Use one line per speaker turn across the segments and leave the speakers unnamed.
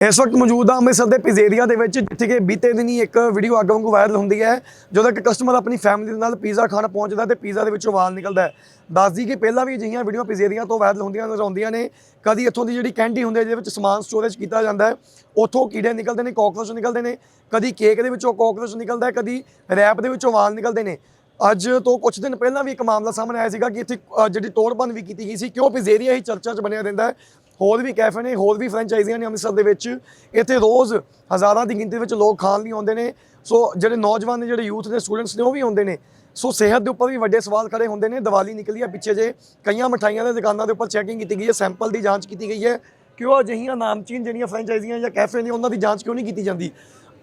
ਇਸ ਵਕਤ ਮੌਜੂਦ ਹਾਂ ਅੰਮ੍ਰਿਤਸਰ ਦੇ ਪਿਜ਼ੇਰੀਆ ਦੇ ਵਿੱਚ ਜਿੱਥੇ ਕਿ ਬੀਤੇ ਦਿਨੀ ਇੱਕ ਵੀਡੀਓ ਅੱਗ ਵਾਂਗੂ ਵਾਇਰਲ ਹੁੰਦੀ ਹੈ ਜਦੋਂ ਇੱਕ ਕਸਟਮਰ ਆਪਣੀ ਫੈਮਿਲੀ ਦੇ ਨਾਲ ਪੀਜ਼ਾ ਖਾਣ ਪਹੁੰਚਦਾ ਤੇ ਪੀਜ਼ਾ ਦੇ ਵਿੱਚੋਂ ਵਾਲ ਨਿਕਲਦਾ ਹੈ। ਦੱਸਦੀ ਕਿ ਪਹਿਲਾਂ ਵੀ ਅਜਿਹੀਆਂ ਵੀਡੀਓ ਪਿਜ਼ੇਰੀਆ ਤੋਂ ਵਾਇਰਲ ਹੁੰਦੀਆਂ ਨਜ਼ਰ ਆਉਂਦੀਆਂ ਨੇ। ਕਦੀ ਇੱਥੋਂ ਦੀ ਜਿਹੜੀ ਕੈਂਡੀ ਹੁੰਦੀ ਹੈ ਜਿਹਦੇ ਵਿੱਚ ਸਮਾਨ ਸਟੋਰੇਜ ਕੀਤਾ ਜਾਂਦਾ ਹੈ ਉੱਥੋਂ ਕੀੜੇ ਨਿਕਲਦੇ ਨੇ ਕਾਕਰੋਚ ਨਿਕਲਦੇ ਨੇ। ਕਦੀ ਕੇਕ ਦੇ ਵਿੱਚੋਂ ਕਾਕਰੋਚ ਨਿਕਲਦਾ ਹੈ ਕਦੀ ਰੈਪ ਦੇ ਵਿੱਚੋਂ ਵਾਲ ਨਿਕਲਦੇ ਨੇ। ਅੱਜ ਤੋਂ ਕੁਝ ਦਿਨ ਪਹਿਲਾਂ ਵੀ ਇੱਕ ਮਾਮਲਾ ਸਾਹਮਣੇ ਆਇਆ ਸੀਗਾ ਕਿ ਇੱਥੇ ਅ, ਜਿਹੜੀ ਤੋੜਬੰਦ ਵੀ ਕੀਤੀ ਗਈ ਸੀ ਕਿਉਂ ਪਿਜ਼ੇਰੀਆ ਹੀ ਚਰਚਾ 'ਚ ਬਣਿਆ ਰਹਿੰਦਾ ਹੈ? ਹੋਰ ਵੀ ਕੈਫੇ ਨੇ, ਹੋਰ ਵੀ ਫਰੈਂਚਾਈਜ਼ੀਆਂ ਨੇ ਅੰਮ੍ਰਿਤਸਰ ਦੇ ਵਿੱਚ। ਇੱਥੇ ਰੋਜ਼ ਹਜ਼ਾਰਾਂ ਦੀ ਗਿਣਤੀ ਵਿੱਚ ਲੋਕ ਖਾਣ ਲਈ ਆਉਂਦੇ ਨੇ। ਸੋ ਜਿਹੜੇ ਨੌਜਵਾਨ ਨੇ, ਜਿਹੜੇ ਯੂਥ ਦੇ ਸਟੂਡੈਂਟਸ ਨੇ, ਉਹ ਵੀ ਆਉਂਦੇ ਨੇ। ਸੋ ਸਿਹਤ ਦੇ ਉੱਪਰ ਵੀ ਵੱਡੇ ਸਵਾਲ ਖੜੇ ਹੁੰਦੇ ਨੇ। ਦੀਵਾਲੀ ਨਿਕਲੀ ਆ ਪਿੱਛੇ ਜੇ। ਕਈਆਂ ਮਠਾਈਆਂ ਦੇ ਦੁਕਾਨਾਂ ਦੇ ਉੱਪਰ ਚੈਕਿੰਗ ਕੀਤੀ ਗਈ ਹੈ। ਸੈਂਪਲ ਦੀ ਜਾਂਚ ਕੀਤੀ ਗਈ ਹੈ। ਕਿਉਂ ਅਜਿਹੀਆਂ ਨਾਮਚੀਨ ਜਿਹੜੀਆਂ ਫਰੈਂਚਾਈਜ਼ੀਆਂ ਜਾਂ ਕੈਫੇ ਨੇ, ਉਹਨਾਂ ਦੀ ਜਾਂਚ ਕਿਉਂ ਨਹੀਂ ਕੀਤੀ ਜਾਂਦੀ?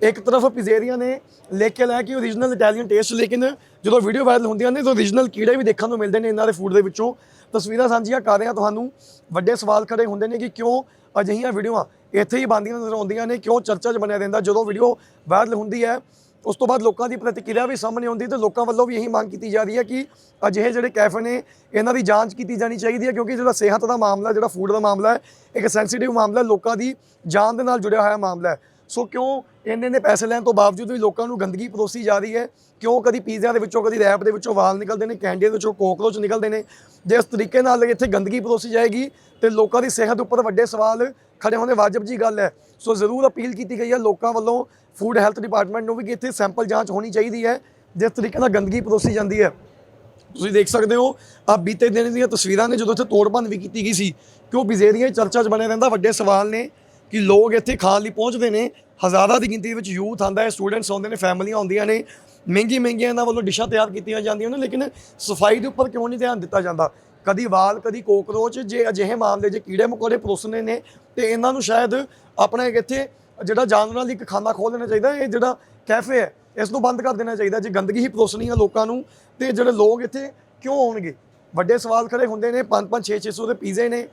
ਇੱਕ ਤਰਫ ਪਿਜ਼ੇਰੀਆਂ ਨੇ ਲਿਖ ਕੇ ਲੈ ਕਿ ਓਰੀਜਨਲ ਇਟਾਲੀਅਨ ਟੇਸਟ ਲੇਕਿਨ ਜਦੋਂ ਵੀਡੀਓ ਵਾਇਰਲ ਹੁੰਦੀਆਂ ਨੇ, ਤਾਂ ਓਰੀਜਨਲ ਕੀੜੇ ਵੀ ਦੇਖਣ ਨੂੰ ਮਿਲਦੇ ਨੇ ਇਹਨਾਂ ਦੇ ਫੂਡ ਦੇ ਵਿੱਚੋਂ। ਤਸਵੀਰਾਂ ਸਾਂਝੀਆਂ ਕਰ ਰਹੇ ਹਾਂ ਤੁਹਾਨੂੰ। ਵੱਡੇ ਸਵਾਲ ਖੜੇ ਹੁੰਦੇ ਨੇ ਕਿ ਕਿਉਂ ਅਜਿਹੀਆਂ ਵੀਡੀਓਆਂ ਇੱਥੇ ਹੀ ਬੰਦੀਆਂ ਨਜ਼ਰ ਆਉਂਦੀਆਂ ਨੇ, ਕਿਉਂ ਚਰਚਾ 'ਚ ਬਣਿਆ ਰਹਿੰਦਾ? ਜਦੋਂ ਵੀਡੀਓ ਵਾਇਰਲ ਹੁੰਦੀ ਹੈ, ਉਸ ਤੋਂ ਬਾਅਦ ਲੋਕਾਂ ਦੀ ਪ੍ਰਤੀਕਿਰਿਆ ਵੀ ਸਾਹਮਣੇ ਆਉਂਦੀ ਤੇ ਲੋਕਾਂ ਵੱਲੋਂ ਵੀ ਇਹੀ ਮੰਗ ਕੀਤੀ ਜਾ ਰਹੀ ਹੈ ਕਿ ਅਜਿਹੇ ਜਿਹੜੇ ਕੈਫੇ ਨੇ, ਇਹਨਾਂ ਦੀ ਜਾਂਚ ਕੀਤੀ ਜਾਣੀ ਚਾਹੀਦੀ ਹੈ, ਕਿਉਂਕਿ ਜਿਹੜਾ ਸਿਹਤ ਦਾ ਮਾਮਲਾ, ਜਿਹੜਾ ਫੂਡ ਦਾ ਮਾਮਲਾ ਹੈ, ਇੱਕ ਸੈਂਸਿਟਿਵ ਮਾਮਲਾ ਲੋਕਾਂ ਦੀ ਜਾਨ ਦੇ ਨਾਲ ਜੁੜਿਆ ਹੋਇਆ ਮਾਮਲਾ ਹੈ। ਸੋ ਕਿਉਂ ਇੰਨੇ ਨੇ ਪੈਸੇ ਲੈਣ ਤੋਂ ਬਾਵਜੂਦ ਵੀ ਲੋਕਾਂ ਨੂੰ ਗੰਦਗੀ ਪਰੋਸੀ ਜਾ ਰਹੀ ਹੈ? ਕਿਉਂ ਕਦੀ ਪੀਜ਼ਿਆਂ ਦੇ ਵਿੱਚੋਂ, ਕਦੀ ਰੈਪ ਦੇ ਵਿੱਚੋਂ ਵਾਲ ਨਿਕਲਦੇ ਨੇ ਕੈਂਡੀ ਦੇ ਵਿੱਚੋਂ ਕੋਕਰੋਚ ਨਿਕਲਦੇ ਨੇ? ਜਿਸ ਤਰੀਕੇ ਨਾਲ ਇੱਥੇ ਗੰਦਗੀ ਪਰੋਸੀ ਜਾਏਗੀ ਤੇ ਲੋਕਾਂ ਦੀ ਸਿਹਤ ਉੱਪਰ ਵੱਡੇ ਸਵਾਲ ਖੜੇ ਹੋਣੇ ਵਾਜਬ ਜੀ ਗੱਲ ਹੈ। ਸੋ ਜ਼ਰੂਰ ਅਪੀਲ ਕੀਤੀ ਗਈ ਹੈ ਲੋਕਾਂ ਵੱਲੋਂ ਫੂਡ ਹੈਲਥ ਡਿਪਾਰਟਮੈਂਟ ਨੂੰ ਵੀ ਕਿ ਇੱਥੇ ਸੈਂਪਲ ਜਾਂਚ ਹੋਣੀ ਚਾਹੀਦੀ ਹੈ, ਜਿਸ ਤਰੀਕੇ ਨਾਲ ਗੰਦਗੀ ਪਰੋਸੀ ਜਾਂਦੀ ਹੈ। ਤੁਸੀਂ ਦੇਖ ਸਕਦੇ ਹੋ ਆ ਬੀਤੇ ਦਿਨ ਦੀਆਂ ਤਸਵੀਰਾਂ ਨੇ ਜਦੋਂ ਇੱਥੇ ਤੋੜਬੰਦ ਵੀ ਕੀਤੀ ਗਈ ਸੀ, ਕਿਉਂ ਉਹ ਬਿਜ਼ੇਰੀਆਂ ਚਰਚਾ 'ਚ ਬਣਿਆ ਰਹਿੰਦਾ, ਵੱਡੇ ਸਵਾਲ ਨੇ। ਕਿ ਲੋਕ ਇੱਥੇ ਖਾਣ ਲਈ ਪਹੁੰਚਦੇ ਨੇ। ਹਜ਼ਾਰਾਂ ਦੀ ਗਿਣਤੀ ਵਿੱਚ ਯੂਥ ਆਂਦਾ ਹੈ, ਸਟੂਡੈਂਟਸ ਆਉਂਦੇ ਨੇ, ਫੈਮਲੀਆਂ ਆਉਂਦੀਆਂ ਨੇ। ਮਹਿੰਗੀ ਮਹਿੰਗੀਆਂ ਇਹਨਾਂ ਵੱਲੋਂ ਡਿਸ਼ਾਂ ਤਿਆਰ ਕੀਤੀਆਂ ਜਾਂਦੀਆਂ ਨੇ, ਲੇਕਿਨ ਸਫ਼ਾਈ ਦੇ ਉੱਪਰ ਕਿਉਂ ਨਹੀਂ ਧਿਆਨ ਦਿੱਤਾ ਜਾਂਦਾ? ਕਦੀ ਵਾਲ, ਕਦੀ ਕੋਕਰੋਚ ਜੇ ਅਜਿਹੇ ਮਾਮਲੇ, ਜੇ ਕੀੜੇ ਮਕੌੜੇ ਪਰੋਸਣੇ ਨੇ, ਤੇ ਇਹਨਾਂ ਨੂੰ ਸ਼ਾਇਦ ਆਪਣਾ ਇੱਥੇ ਜਿਹੜਾ ਜਾਨਵਰਾਂ ਲਈ ਇੱਕ ਖਾਨਾ ਖੋਲ ਦੇਣਾ ਚਾਹੀਦਾ, ਇਹ ਜਿਹੜਾ ਕੈਫੇ ਹੈ, ਇਸ ਨੂੰ ਬੰਦ ਕਰ ਦੇਣਾ ਚਾਹੀਦਾ, ਜੇ ਗੰਦਗੀ ਹੀ ਪਰੋਸਣੀ ਆ ਲੋਕਾਂ ਨੂੰ, ਤੇ ਜਿਹੜੇ ਲੋਕ ਇੱਥੇ ਕਿਉਂ ਆਉਣਗੇ? ਵੱਡੇ ਸਵਾਲ ਖੜੇ ਹੁੰਦੇ ਨੇ 5-5 6-600 ਦੇ ਪੀਜ਼ੇ ਨੇ,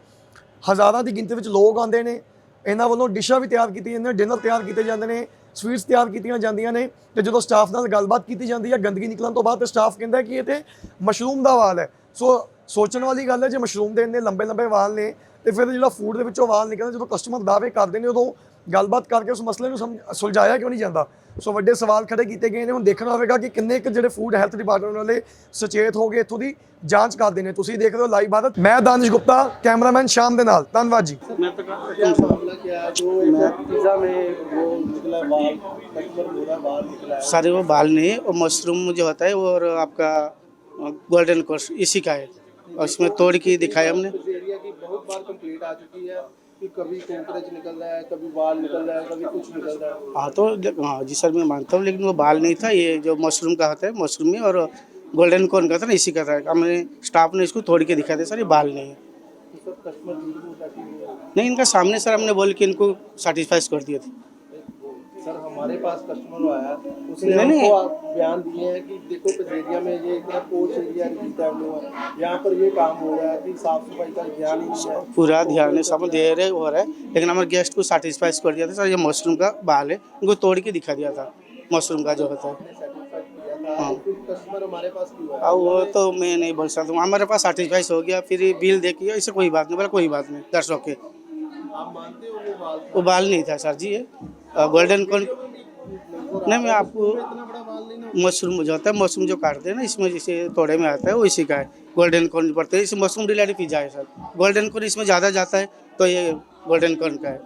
ਹਜ਼ਾਰਾਂ ਦੀ ਗਿਣਤੀ ਵਿੱਚ ਲੋਕ ਆਉਂਦੇ ਨੇ ਇਹਨਾਂ ਵੱਲੋਂ ਡਿਸ਼ਾਂ ਵੀ ਤਿਆਰ ਕੀਤੀਆਂ ਜਾਂਦੀਆਂ ਡਿਨਰ ਤਿਆਰ ਕੀਤੇ ਜਾਂਦੇ ਨੇ ਸਵੀਟਸ ਤਿਆਰ ਕੀਤੀਆਂ ਜਾਂਦੀਆਂ ਨੇ ਤੇ ਜਦੋਂ ਸਟਾਫ ਨਾਲ ਗੱਲਬਾਤ ਕੀਤੀ ਜਾਂਦੀ ਹੈ, ਗੰਦਗੀ ਨਿਕਲਣ ਤੋਂ ਬਾਅਦ ਤੇ ਸਟਾਫ ਕਹਿੰਦਾ ਕਿ ਇਹ ਤੇ ਮਸ਼ਰੂਮ ਦਾ ਵਾਲ ਹੈ। ਸੋ ਸੋਚਣ ਵਾਲੀ ਗੱਲ ਹੈ, ਜੇ ਮਸ਼ਰੂਮ ਦੇ ਇੰਨੇ ਲੰਬੇ ਲੰਬੇ ਵਾਲ ਨੇ ਤੇ ਫਿਰ ਜਿਹੜਾ ਫੂਡ ਦੇ ਵਿੱਚੋਂ ਵਾਲ ਨਿਕਲਦੇ ਜਦੋਂ ਕਸਟਮਰ ਦਾਅਵੇ ਕਰਦੇ ਨੇ, ਉਦੋਂ ਗੱਲਬਾਤ ਕਰਕੇ ਉਸ ਮਸਲੇ ਨੂੰ ਸਮਝ- ਸੁਲਝਾਇਆ ਕਿਉਂ ਨਹੀਂ ਜਾਂਦਾ ਸੋ ਵੱਡੇ ਸਵਾਲ ਖੜੇ ਕੀਤੇ ਗਏ ਨੇ ਹੁਣ ਦੇਖਣਾ ਹੋਵੇਗਾ ਕਿ ਕਿੰਨੇ ਕੁ ਜਿਹੜੇ ਫੂਡ ਹੈਲਥ ਡਿਪਾਰਟਮੈਂਟ ਵਾਲੇ ਸੁਚੇਤ ਹੋ ਗਏ ਇੱਥੋਂ ਦੀ ਜਾਂਚ ਕਰਦੇ ਨੇ ਤੁਸੀਂ ਦੇਖ ਰਹੇ ਹੋ ਲਾਈਵ ਭਾਰਤ ਮੈਂ ਦਾਨਿਸ਼ ਗੁਪਤਾ ਕੈਮਰਾਮੈਨ ਸ਼ਾਮ ਦੇ ਨਾਲ ਧੰਨਵਾਦ ਜੀ
क्या मामला क्या है जो एक पिज्जा में वो निकला बाल कस्टमर बोला बाल निकला है
सारे वो बाल नहीं है वो मशरूम जो होता है वो और आपका गोल्डन कोर्स इसी का है और इसमें तोड़ के दिखाया हमने
इस एरिया की बहुत बार कंप्लेंट आ चुकी है कि कभी कॉकरोच निकल रहा है कभी बाल निकल रहा है कभी कुछ निकल रहा है।
हाँ तो हाँ जी सर मैं मानता हूँ लेकिन वो बाल नहीं था ये जो मशरूम का होता है मशरूम में और गोल्डन कॉर्न का था ना इसी का था। हमने स्टाफ ने इसको तोड़ के दिखाया था सर ये बाल नहीं है।
तो
नहीं इनका सामने सर हमने बोल के इनको सेटिस्फाइज कर दिया थे।
हमारे पास कस्टमर आया उसने
नहीं, नहीं।
हमको बयान दिए हैं कि देखो एरिया में ये इतना पोर्च एरिया रिलीज़ है। यहाँ पर ये काम हो रहा है कि साफ़ सफ़ाई का ध्यान ही नहीं है।
पूरा ध्यान है सब दे रहे हो रहा है। लेकिन हमारे गेस्ट को सेटिस्फाइज कर दिया था सर ये मशरूम का बाल है इनको तोड़ के दिखा दिया था मशरूम का जो होता है। हाँ।
कस्टमर हमारे पास क्यों
अब वो तो मैं नहीं बोल सकता हूँ हमारे पास सर्टिफाइस हो गया फिर बिल देखिए ऐसे कोई बात नहीं बोला कोई बात नहीं दस ओके
आप मानते हो वो बाल
वो बाल नहीं था सर जी ये गोल्डन कॉर्न नहीं मैं आपको
इतना बड़ा बाल नहीं ना
मशरूम जो होता है मशरूम जो काटते हैं ना इसमें जैसे तोड़े में आता है वो इसी का है गोल्डन कॉर्न पड़ते हैं इसे मशरूम रिलेटेड पिज्जा है सर गोल्डन कॉर्न इसमें ज़्यादा जाता है तो ये गोल्डन कॉर्न का है